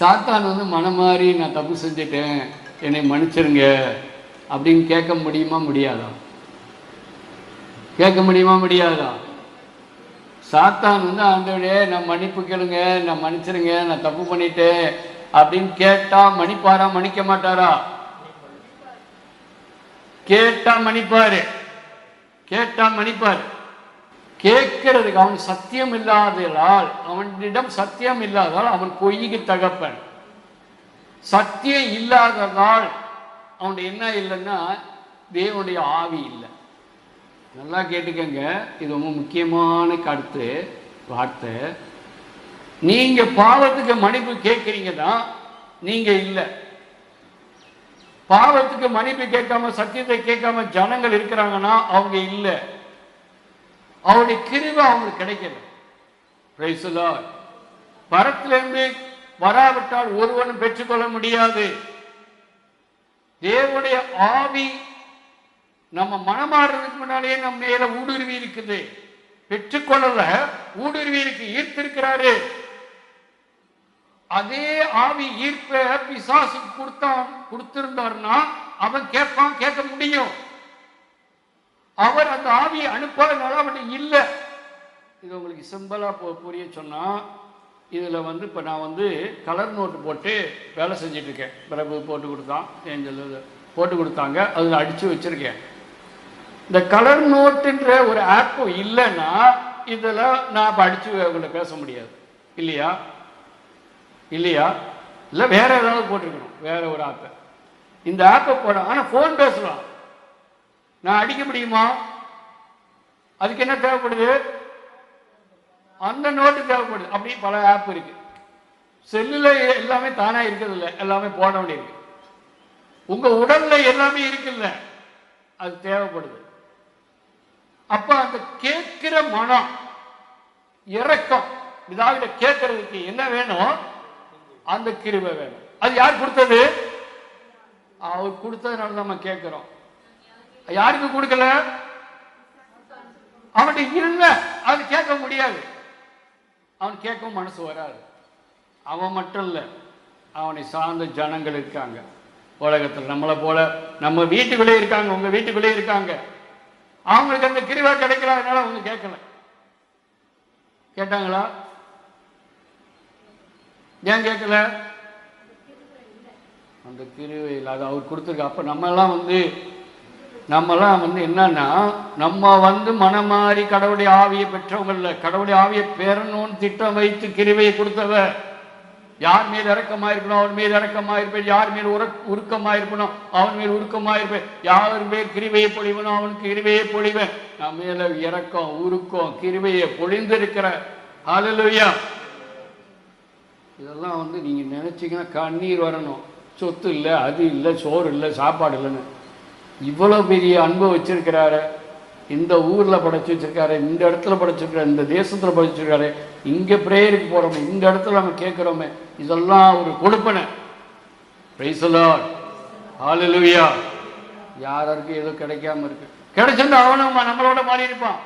சாத்தான் வந்து மனம் மாறி நான் தப்பு செஞ்சுட்டேன் என்னை மன்னிச்சிருங்க அப்படின்னு கேட்க முடியுமா முடியாதா? கேட்க முடியுமா முடியாதா? சாத்தான் வந்து ஆண்டவரே நான் மன்னிப்பு கேளுங்க நான் மன்னிச்சிருங்க நான் தப்பு பண்ணிட்டேன் அப்படின்னு கேட்டா மன்னிப்பாரா மன்னிக்க மாட்டாரா? கேட்டா மன்னிப்பாரு. கேட்டா மன்னிப்பாரு. கேட்கிறதுக்கு அவன் சத்தியம் இல்லாததால் அவனிடம் சத்தியம் இல்லாததால் அவன் பொய்க்கு தகப்பன். சத்தியம் இல்லாததால் அவனுடைய என்ன இல்லைன்னா தேவனுடைய ஆவி இல்லை. நல்லா கேட்டுக்கங்க. இது ரொம்ப முக்கியமான கருத்து வார்த்தை. நீங்க பாவத்துக்கு மன்னிப்பு கேட்குறீங்கன்னா நீங்க இல்லை. பாவத்துக்கு மன்னிப்பு கேட்காம சத்தியத்தை கேட்காம ஜனங்கள் இருக்கிறாங்கன்னா அவங்க இல்லை. அவருடைய கிருவை அவங்களுக்கு கிடைக்கல. பரத்திலிருந்து வராவிட்டால் ஒருவனும் பெற்றுக்கொள்ள முடியாது. தேவனுடைய ஆவி நம்ம மனமாறுறதுக்கு முன்னாலேயே நம்ம மேல ஊடுருவி இருக்குது. பெற்றுக்கொள்ளல ஊடுருவி இருக்கு ஈர்த்திருக்கிறாரு. அதே ஆவி ஈர்ப்ப பிசாசுக்கு கொடுத்தான் கொடுத்திருந்தாருன்னா அவன் கேட்பான் கேட்க முடியும். அவர் அந்த ஆவியை அனுப்பாதனால அவன் இல்லை. இது உங்களுக்கு சிம்பிளா புரிய சொன்னா இதில் வந்து இப்போ நான் வந்து கலர் நோட்டு போட்டு வேலை செஞ்சுட்டு இருக்கேன். பிரபு போட்டு கொடுத்தான் ஏஞ்சல் போட்டு கொடுத்தாங்க அதில் அடித்து வச்சிருக்கேன். இந்த கலர் நோட்டுன்ற ஒரு ஆப்பும் இல்லைன்னா இதில் நான் இப்போ அடித்து உங்கள்கிட்ட பேச முடியாது. இல்லையா? இல்லையா? இல்லை வேற ஏதாவது போட்டிருக்கணும் வேற ஒரு ஆப்பை இந்த ஆப்பை போட ஆனால் ஃபோன் பேசலாம். நான் அடிக்க முடியுமா? அதுக்கு என்ன தேவைப்படுது? அந்த நோட்டு தேவைப்படுது. அப்படி பல ஆப் இருக்கு. செல்லுல எல்லாமே தானா இருக்கிறது இல்லை எல்லாமே போட வேண்டியிருக்கு. உங்க உடல்ல எல்லாமே இருக்குல்ல. அது தேவைப்படுது. அப்ப அந்த கேட்கிற மனம் இறக்கம் இதாகிட்ட கேட்கறதுக்கு என்ன வேணும்? அந்த கிருபை வேணும். அது யார் கொடுத்தது? அவர் கொடுத்ததுனால நம்ம கேட்கிறோம். யாருக்கு கொடுக்கல? அவன்கிட்ட இல்ல அது கேட்க முடியாது. அவன் கேட்கவும் மனசு வராது. அவன் மட்டும் இல்லை அவனை சார்ந்த ஜனங்கள் இருக்காங்க. உலகத்தில் நம்மளை போல நம்ம வீட்டுக்குள்ளே இருக்காங்க உங்க வீட்டுக்குள்ளே இருக்காங்க. அவங்களுக்கு அந்த கிருவா கிடைக்கல அதனால அவங்க கேட்கல. கேட்டாங்களா? ஏன் கேட்கல? அந்த கிருவை இல்லாத அவர் கொடுத்துருக்க அப்ப நம்ம எல்லாம் வந்து நம்மலாம் வந்து என்னன்னா நம்ம வந்து மனமாறி கடவுளுடைய ஆவியை பெற்றவங்கள கடவுளுடைய ஆவியை பெறணும்னு திட்டம் வைத்து கிருவையை கொடுத்தவ யார் மீது இறக்கமா இருக்கணும் அவன் மீது இறக்கமா இருப்பேன் யார் மேல் உர உருக்கமா இருக்கணும் அவன் மீது உருக்கமா இருப்பேன் யார் மேல் கிருவையை பொழிவனும் அவனுக்கு கிருவையை பொழிவேன். நம்ம மேல இறக்கம் உருக்கம் கிருவையை பொழிந்திருக்கிற. ஹalleluya. இதெல்லாம் வந்து நீங்க நினைச்சீங்கன்னா கண்ணீர் வரணும். சொத்து இல்லை அது இல்லை சோறு இல்லை சாப்பாடு இல்லைன்னு. இவ்வளோ பெரிய அன்பு வச்சிருக்கிறாரு இந்த ஊரில் படைச்சி வச்சிருக்காரு இந்த இடத்துல படைச்சிருக்காரு இந்த தேசத்தில் படைச்சிருக்காரு இங்கே ப்ரேயருக்கு போகிறோமே இந்த இடத்துல நம்ம கேட்குறோமே இதெல்லாம் ஒரு கொடுப்பனை. பிரைசலார் ஆளுலுவியா யாராருக்கும் ஏதோ கிடைக்காம இருக்கு. கிடைச்சிருந்தா அவனும் நம்மளோட மாறி இருப்பான்.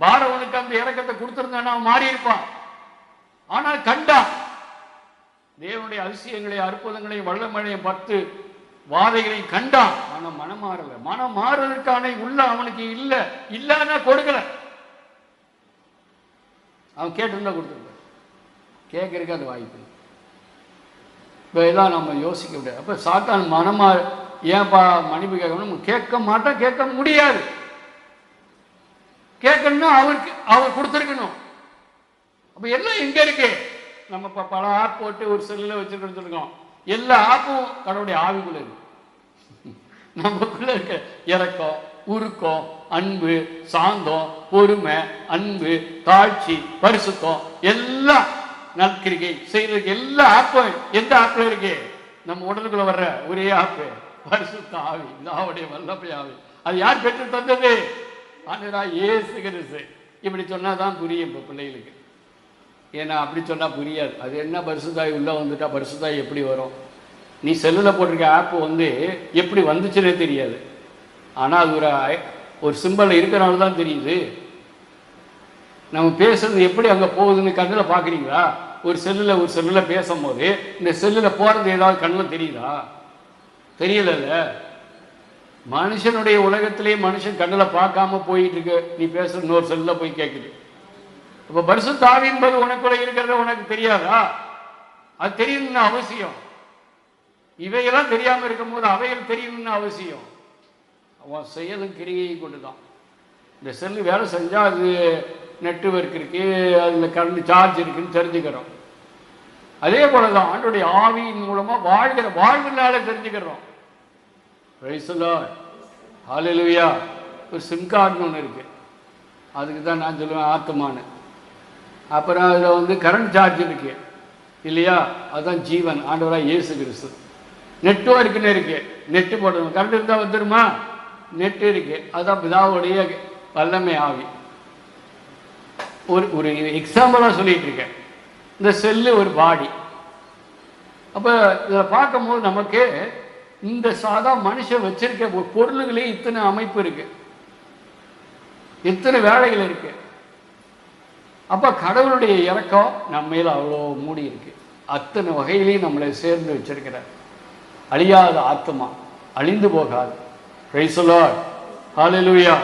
பாரவனுக்கு அந்த இறக்கத்தை கொடுத்திருந்தானா அவன் மாறி இருப்பான். ஆனால் கண்டான் தேவனுடைய அதிசயங்களையும் அற்புதங்களையும் வல்லமழையும் பத்து வாதைகளையும் கண்டான் ஆனா மனம் மாறல மனம் மாறுவதற்கான உள்ள அவனுக்கு இல்ல. இல்லன்னா கொடுக்கல. அவன் கேட்டிருந்தா கொடுத்துருப்பான். கேட்கறதுக்கு அது வாய்ப்பு இப்போ எல்லாம் நம்ம யோசிக்க முடியாது. அப்போ சாத்தான் மனமா ஏன்பா மன்னிப்பு கேட்கணும்? கேட்க மாட்டோம் கேட்க முடியாது. கேட்கணும்னா அவருக்கு அவர் கொடுத்துருக்கணும். அப்ப எல்லாம் எங்க இருக்கு. நம்ம இப்போ பல ஆப் போட்டு ஒரு செல்லில் வச்சிருக்கோம்னு சொல்லிருக்கோம். எல்லா ஆப்பும் கடவுளுடைய ஆவிக்குள்ள இருக்கு. நமக்குள்ள இருக்க இறக்கம் உருக்கம் அன்பு சாந்தம் பொறுமை அன்பு தாழ்ச்சி பரிசுத்தம் எல்லாம் நற்கிரிகை செய்யறதுக்கு எல்லா ஆப்பும் எந்த ஆப்பில் இருக்கு? நம்ம உடலுக்குள்ள வர்ற ஒரே ஆப்பு பரிசுத்த ஆவி நாவுடைய வல்லப்பை ஆவி. அது யார் பெற்று தந்தது? ஆண்டரா ஏசு கிறிஸ்து. இப்படி சொன்னாதான் புரியும் இப்போ பிள்ளைகளுக்கு. ஏன்னா அப்படி சொன்னா புரியாது. அது என்ன பரிசுத்தாய் உள்ள வந்துட்டா பரிசுத்தாய் எப்படி வரும்? நீ செல்லில் போட்டிருக்க ஆப் வந்து எப்படி வந்துச்சுன்னே தெரியாது. ஆனால் அது ஒரு ஒரு சிம்பிள் இருக்கிறனால தான் தெரியுது. நம்ம பேசுறது எப்படி அங்கே போகுதுன்னு கண்ணில் பார்க்குறீங்களா? ஒரு செல்லில் ஒரு செல்லில் பேசும்போது இந்த செல்லில் போகிறது ஏதாவது கண்ணில் தெரியுதா? தெரியலல்ல. மனுஷனுடைய உலகத்திலே மனுஷன் கண்ணில் பார்க்காம போயிட்டு இருக்கு நீ பேசுற இன்னொரு செல்லில் போய் கேட்குது இப்போ பரிசு ஆவி என்பது உனக்குள்ள இருக்கிறத உனக்கு தெரியாதா? அது தெரியணும்னு அவசியம். இவையெல்லாம் தெரியாமல் இருக்கும்போது அவைகள் தெரியணும்னு அவசியம். அவன் செயலும் கிரியை கொண்டு தான் இந்த செல்லு வேலை செஞ்சால் அது நெட்ஒர்க் இருக்குது அதில் கரண்ட் சார்ஜ் இருக்குன்னு தெரிஞ்சுக்கிறோம். அதே போல தான் ஆண்டுடைய ஆவியின் மூலமாக வாழ்கிற வாழ்வினால தெரிஞ்சுக்கிறோம். ஹalleluya ஒரு சிம் கார்டுன்னு ஒன்று இருக்குது அதுக்கு தான் நான் சொல்லுவேன் ஆத்மான்னு அப்புறம் அதில் வந்து கரண்ட் சார்ஜ் இருக்குது இல்லையா? அதுதான் ஜீவன் ஆண்டவராக இயேசு கிறிஸ்து. நெட்வொர்க்குன்னு இருக்கு. நெட்டு போடணும் கரண்ட் இருந்தால் வந்துருமா? நெட்டு இருக்கு. அதுதான் பிதாவுடைய வல்லமை ஆவி. ஒரு ஒரு எக்ஸாம்பிளாக சொல்லிட்டு இருக்கேன். இந்த செல்லு ஒரு பாடி. அப்போ இதை பார்க்கும்போது நமக்கு இந்த சாதா மனுஷன் வச்சிருக்க பொருள்களே இத்தனை அமைப்பு இருக்கு. இத்தனை வேலைகள் இருக்கு. அப்போ கடவுளுடைய இறக்கம் நம்ம மேல அவ்வளோ மூடி இருக்கு. அத்தனை வகையிலையும் நம்மளை சேர்ந்து வச்சிருக்கிறார். அழியாத ஆத்மா அழிந்து போகாது. பிரைஸ் ஹalleluya